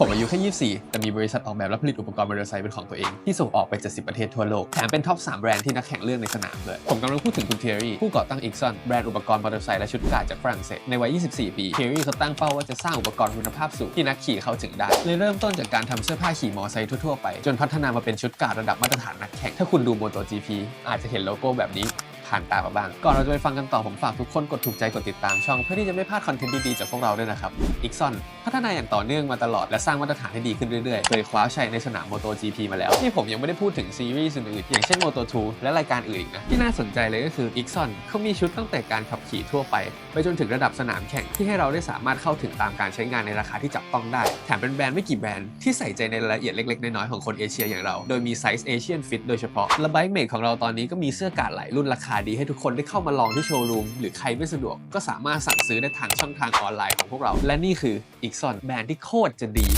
ผมอายุแค่ 24 แต่มีบริษัทออกแบบและผลิตอุปกรณ์มอเตอร์ไซค์เป็นของตัวเอง ที่ส่งออกไป 70 ประเทศทั่วโลก แถมเป็นท็อป 3 แบรนด์ที่นักแข่งเลือกในสนามเลย ผมกำลังพูดถึงคุณเทอรี่ ผู้ก่อตั้ง Ixon แบรนด์อุปกรณ์มอเตอร์ไซค์และชุดกาดจากฝรั่งเศส ในวัย 24 ปีเทอรี่เขาตั้งเป้าว่าจะสร้างอุปกรณ์คุณภาพสูงที่นักขี่เข้าถึงได้ เลยเริ่มต้นจากการทำเสื้อผ้าขี่มอเตอร์ไซค์ทั่วๆไป จนพัฒนามาเป็นชุดกาดระดับมาตรฐานนักแข่ง ถ้าคุณดู MotoGP อาจจะเห็นโลโก้แบบนี้ ผ่านตามาบ้าง ก่อนเราจะไปฟังกันต่อผมฝากทุกคนกดถูกใจกดติดตามช่อง เพื่อที่จะไม่พลาดคอนเทนต์ดีๆจากพวกเราด้วยนะครับ Ixon พัฒนาอย่างต่อเนื่องมาตลอดและสร้างมาตรฐานให้ดีขึ้นเรื่อยๆ เคยคว้าชัยในสนาม MotoGP มาแล้ว ที่ผมยังไม่ได้พูดถึงซีรีส์อื่นๆอย่างเช่น Moto2 และรายการอื่นอีกนะที่น่าสนใจเลยก็คือ Ixon เขามีชุดตั้งแต่การขับขี่ทั่วไป ไปจนถึงระดับสนามแข่งที่ให้เราได้สามารถเข้าถึงตามการใช้งานในราคาที่จับต้องได้แถมเป็นแบรนด์ไม่กี่แบรนด์ที่ใส่ใจในรายละเอียดเล็กๆน้อยๆของคนเอเชียอย่างเรา โดยมีไซส์เอเชียนฟิตโดยเฉพาะและไบค์เมดของเราตอนนี้ก็มีเสื้อกาดหลายรุ่นราคาดีให้ทุกคนได้เข้ามาลองที่โชว์รูม หรือใครไม่สะดวกก็สามารถสั่งซื้อได้ทางช่องทางออนไลน์ของพวกเรา และนี่คือ Ixon แบรนด์ที่โคตรจะดี